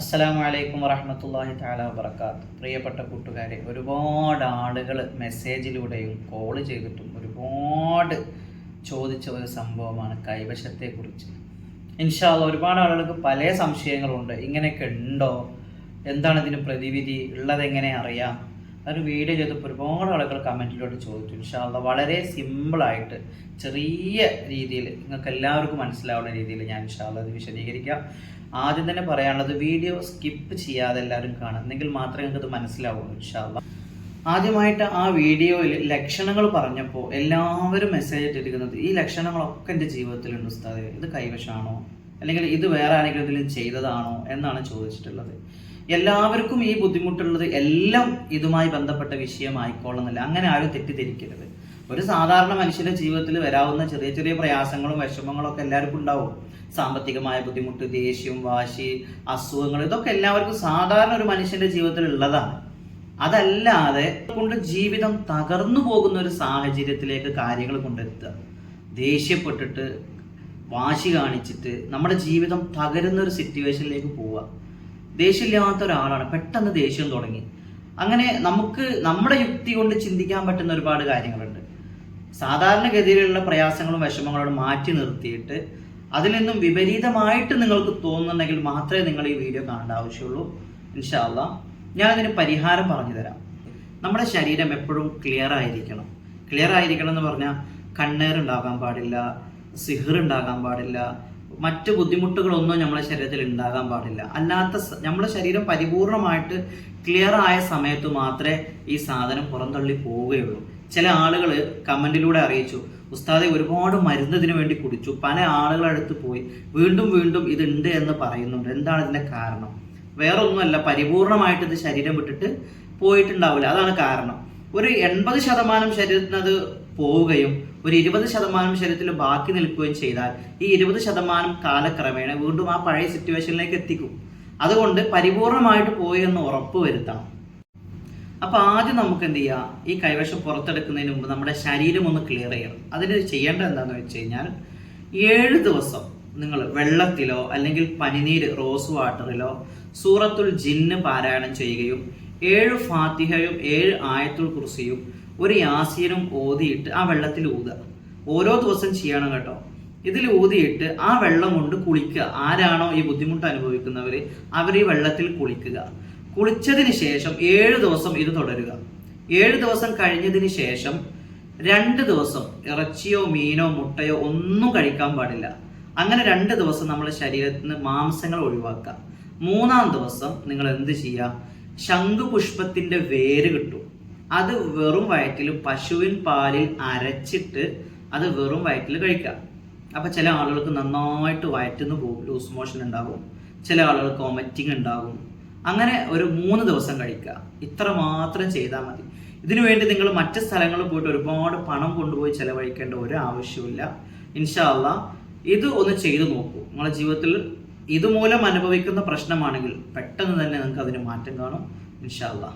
അസ്സലാമു അലൈക്കും വറഹമത്തല്ലാഹി താല വബർക്കാത്ത് പ്രിയപ്പെട്ട കൂട്ടുകാരെ ഒരുപാട് ആളുകൾ മെസ്സേജിലൂടെയും കോൾ ചെയ്തിട്ടും ഒരുപാട് ചോദിച്ച ഒരു സംഭവമാണ് കൈവശത്തെക്കുറിച്ച്. ഇൻഷാല്ല ഒരുപാട് ആളുകൾക്ക് പല സംശയങ്ങളുണ്ട്. ഇങ്ങനെയൊക്കെ ഉണ്ടോ? എന്താണ് ഇതിന് പ്രതിവിധി? ഉള്ളതെങ്ങനെ അറിയാം? ഒരു വീഡിയോ ചെയ്തപ്പോൾ ഒരുപാട് ആളുകൾ കമന്റിലോട്ട് ചോദിച്ചു. ഇൻഷാല്ല വളരെ സിമ്പിളായിട്ട് ചെറിയ രീതിയിൽ നിങ്ങൾക്ക് എല്ലാവർക്കും മനസ്സിലാവുന്ന രീതിയിൽ ഞാൻ ഇൻഷാല്ല അത് വിശദീകരിക്കാം. ആദ്യം തന്നെ പറയാനുള്ളത് വീഡിയോ സ്കിപ്പ് ചെയ്യാതെ എല്ലാവരും കാണാം. എന്നെങ്കിൽ മാത്രമേ നിങ്ങൾക്ക് ഇത് മനസ്സിലാവുള്ളൂ ഇൻഷാല്ല ആദ്യമായിട്ട് ആ വീഡിയോയിൽ ലക്ഷണങ്ങൾ പറഞ്ഞപ്പോൾ എല്ലാവരും മെസ്സേജ് ഇട്ടിരിക്കുന്നത് ഈ ലക്ഷണങ്ങളൊക്കെ എന്റെ ജീവിതത്തിലുണ്ട് ഉസ്താദ്. ഇത് കൈവശമാണോ? അല്ലെങ്കിൽ ഇത് വേറെ ആരെങ്കിലും ചെയ്തതാണോ? എന്നാണ് ചോദിച്ചിട്ടുള്ളത്. എല്ലാവർക്കും ഈ ബുദ്ധിമുട്ടുള്ളത് എല്ലാം ഇതുമായി ബന്ധപ്പെട്ട വിഷയമായിക്കോളുന്നില്ല. അങ്ങനെ ആരും തെറ്റിദ്ധരിക്കരുത്. ഒരു സാധാരണ മനുഷ്യന്റെ ജീവിതത്തിൽ വരാവുന്ന ചെറിയ ചെറിയ പ്രയാസങ്ങളും വിഷമങ്ങളും ഒക്കെ എല്ലാവർക്കും ഉണ്ടാവും. സാമ്പത്തികമായ ബുദ്ധിമുട്ട് ദേഷ്യം വാശി അസുഖങ്ങൾ ഇതൊക്കെ എല്ലാവർക്കും സാധാരണ ഒരു മനുഷ്യന്റെ ജീവിതത്തിൽ ഉള്ളതാണ്. അതല്ലാതെ കൊണ്ട് ജീവിതം തകർന്നു പോകുന്ന ഒരു സാഹചര്യത്തിലേക്ക് കാര്യങ്ങൾ കൊണ്ടെത്തുക. ദേഷ്യപ്പെട്ടിട്ട് വാശി കാണിച്ചിട്ട് നമ്മുടെ ജീവിതം തകരുന്ന ഒരു സിറ്റുവേഷനിലേക്ക് പോവുക. ദേഷ്യമില്ലാത്ത ഒരാളാണ് പെട്ടെന്ന് ദേഷ്യം തുടങ്ങി. അങ്ങനെ നമുക്ക് നമ്മുടെ യുക്തി കൊണ്ട് ചിന്തിക്കാൻ പറ്റുന്ന ഒരുപാട് കാര്യങ്ങളുണ്ട്. സാധാരണഗതിയിലുള്ള പ്രയാസങ്ങളും വിഷമങ്ങളും മാറ്റി നിർത്തിയിട്ട് അതിൽ നിന്നും വിപരീതമായിട്ട് നിങ്ങൾക്ക് തോന്നുന്നുണ്ടെങ്കിൽ മാത്രമേ നിങ്ങൾ ഈ വീഡിയോ കാണേണ്ട ആവശ്യമുള്ളൂ. ഇൻഷാല്ല ഞാൻ അതിന് പരിഹാരം പറഞ്ഞു തരാം. നമ്മുടെ ശരീരം എപ്പോഴും ക്ലിയർ ആയിരിക്കണം. ക്ലിയർ ആയിരിക്കണം എന്ന് പറഞ്ഞാൽ കണ്ണേർ ഉണ്ടാകാൻ പാടില്ല സിഹർ ഉണ്ടാകാൻ പാടില്ല മറ്റ് ബുദ്ധിമുട്ടുകളൊന്നും നമ്മുടെ ശരീരത്തിൽ ഉണ്ടാകാൻ പാടില്ല. അല്ലാത്ത നമ്മുടെ ശരീരം പരിപൂർണമായിട്ട് ക്ലിയർ ആയ സമയത്ത് മാത്രമേ ഈ സാധനം പുറന്തള്ളി പോവുകയുള്ളൂ. ചില ആളുകൾ കമന്റിലൂടെ അറിയിച്ചു ഉസ്താദെ ഒരുപാട് മരുന്ന് ഇതിനു വേണ്ടി കുടിച്ചു. പല ആളുകളുടെ അടുത്ത് പോയി വീണ്ടും വീണ്ടും ഇതുണ്ട് എന്ന് പറയുന്നുണ്ട്. എന്താണ് ഇതിന്റെ കാരണം? വേറൊന്നുമല്ല പരിപൂർണമായിട്ട് ഇത് ശരീരം വിട്ടിട്ട് പോയിട്ടുണ്ടാവില്ല. അതാണ് കാരണം. ഒരു എൺപത് ശതമാനം ശരീരത്തിന് അത് പോവുകയും ഒരു ഇരുപത് ശതമാനം ശരീരത്തിൽ ബാക്കി നിൽക്കുകയും ചെയ്താൽ ഈ ഇരുപത് ശതമാനം കാലക്രമേണ വീണ്ടും ആ പഴയ സിറ്റുവേഷനിലേക്ക് എത്തിക്കും. അതുകൊണ്ട് പരിപൂർണമായിട്ട് പോയി എന്ന് ഉറപ്പ് വരുത്തണം. അപ്പൊ ആദ്യം നമുക്ക് എന്ത് ചെയ്യാം? ഈ കൈവശം പുറത്തെടുക്കുന്നതിന് മുമ്പ് നമ്മുടെ ശരീരം ഒന്ന് ക്ലിയർ ചെയ്യണം. അതിന് ചെയ്യേണ്ടത് എന്താണെന്ന് വെച്ച് കഴിഞ്ഞാൽ ഏഴ് ദിവസം നിങ്ങൾ വെള്ളത്തിലോ അല്ലെങ്കിൽ പനിനീര് റോസ് വാട്ടറിലോ സൂറത്തുൽ ജിന്ന് പാരായണം ചെയ്യുകയും ഏഴ് ഫാത്തിഹയും ഏഴ് ആയത്തുൽ കുർസിയും ഒരു യാസീനും ഓതിയിട്ട് ആ വെള്ളത്തിൽ ഊതുക. ഓരോ ദിവസം ചെയ്യണം കേട്ടോ. ഇതിൽ ഊതിയിട്ട് ആ വെള്ളം കൊണ്ട് കുളിക്കുക. ആരാണോ ഈ ബുദ്ധിമുട്ട് അനുഭവിക്കുന്നവർ അവർ ഈ വെള്ളത്തിൽ കുളിക്കുക. കുളിച്ചതിന് ശേഷം ഏഴ് ദിവസം ഇത് തുടരുക. ഏഴ് ദിവസം കഴിഞ്ഞതിന് ശേഷം രണ്ട് ദിവസം ഇറച്ചിയോ മീനോ മുട്ടയോ ഒന്നും കഴിക്കാൻ പാടില്ല. അങ്ങനെ രണ്ട് ദിവസം നമ്മുടെ ശരീരത്തിന് മാംസങ്ങൾ ഒഴിവാക്കുക. മൂന്നാം ദിവസം നിങ്ങൾ എന്ത് ചെയ്യുക? ശംഖുപുഷ്പത്തിന്റെ വേര് കിട്ടും. അത് വെറും വയറ്റിൽ പശുവിൻ പാലിൽ അരച്ചിട്ട് അത് വെറും വയറ്റിൽ കഴിക്കാം. അപ്പോൾ ചില ആളുകൾക്ക് നന്നായിട്ട് വയറ്റുന്ന് പോകും ലൂസ് മോഷൻ ഉണ്ടാകും ചില ആളുകൾക്ക് വൊമിറ്റിംഗ് ഉണ്ടാകും. അങ്ങനെ ഒരു മൂന്ന് ദിവസം കഴിക്കുക. ഇത്ര മാത്രം ചെയ്താൽ മതി. ഇതിനു വേണ്ടി നിങ്ങൾ മറ്റ് സ്ഥലങ്ങളിൽ പോയിട്ട് ഒരുപാട് പണം കൊണ്ടുപോയി ചെലവഴിക്കേണ്ട ഒരു ആവശ്യമില്ല ഇൻഷാല്ല ഇത് ഒന്ന് ചെയ്തു നോക്കൂ. നിങ്ങളുടെ ജീവിതത്തിൽ ഇതുമൂലം അനുഭവിക്കുന്ന പ്രശ്നമാണെങ്കിൽ പെട്ടെന്ന് തന്നെ നിങ്ങൾക്ക് അതിന് മാറ്റം കാണും. ഇൻഷാല്ല